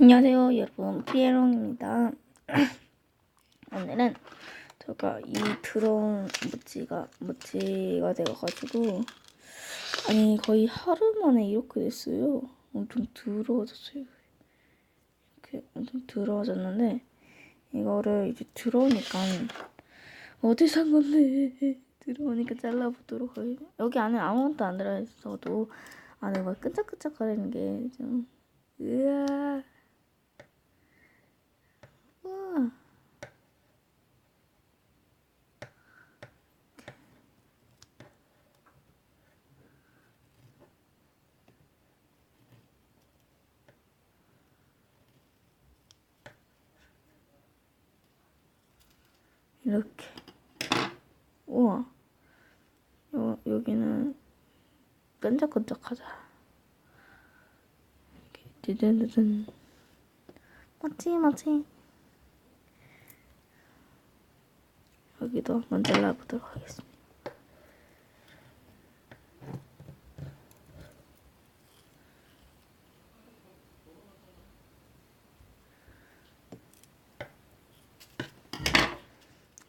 안녕하세요 여러분. 피에롱입니다. 오늘은 제가 이 드론 모찌가 모찌가 되어가지고 아니 거의 하루 만에 이렇게 됐어요. 엄청 더러워졌어요. 이렇게 엄청 더러워졌는데 이거를 이제 들어오니까 어디 산 건데? 들어오니까 잘라보도록 하겠습니다. 여기 안에 아무것도 안 들어있어도 안에 막 끈적끈적거리는 게좀 으아 우와. 이렇게. 우와. 요, 여기는 끈적끈적하자 드드드든 맞지 맞지 여기도 한번 잘라보도록 하겠습니다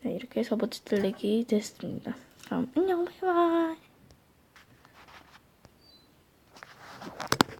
네, 이렇게 해서 모찌 뜰레기 됐습니다. 그럼 안녕 바이바이